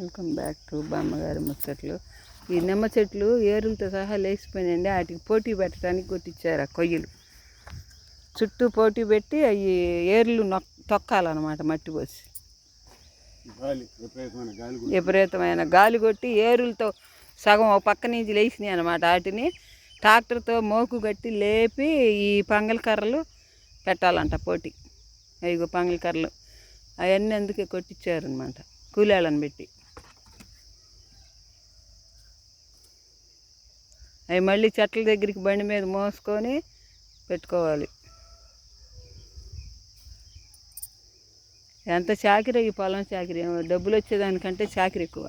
Welcome back to బామ్మగారి ముచ్చట్లు. ఈ నిమ్మ చెట్లు ఏరులతో సహా లేచిపోయినాయండి. వాటికి పోటీ పెట్టడానికి కొట్టించారు ఆ కొయ్యలు. చుట్టూ పోటీ పెట్టి అవి ఏర్లు నొక్ తొక్కాలన్నమాట మట్టి పోసి. విపరీతమైన గాలి కొట్టి. ఏరులతో సగం ఒక పక్క నుంచి లేచినాయి అనమాట వాటిని. ట్రాక్టర్తో మోకు కట్టి లేపి ఈ పంగల కర్రలు పెట్టాలంట పోటీ. అయ్యో పంగల కర్రలు. అవన్నీ అందుకే కొట్టించారనమాట కూలాళ్ళని పెట్టి. అవి మళ్ళీ చెట్ల దగ్గరికి బండి మీద మోసుకొని పెట్టుకోవాలి. ఎంత చాకిరీ ఈ పొలం చాకిరి? డబ్బులు వచ్చేదానికంటే చాకిరి ఎక్కువ.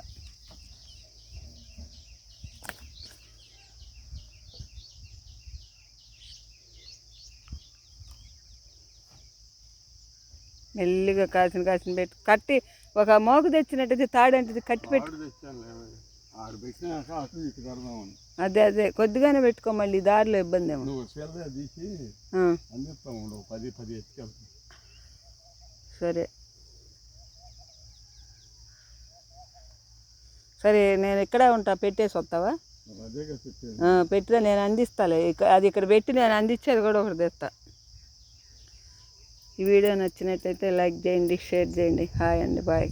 మెల్లిగా కాసిన కాసిన పెట్టి కట్టి ఒక మోకు తెచ్చినట్టయితే తాడంటే కట్టి పెట్టు అదే అదే. కొద్దిగానే పెట్టుకో మళ్ళీ దారిలో ఇబ్బంది ఏమో. సరే. సరే నేను ఇక్కడే ఉంటా. పెట్టేసి వస్తావా? పెట్టినా నేను అందిస్తాలే. అది ఇక్కడ పెట్టి నేను అందించేది కూడా ఒకటి తెస్తా. ఈ వీడియో నచ్చినట్టయితే లైక్ చేయండి షేర్ చేయండి. హాయ్ అండి బాయ్.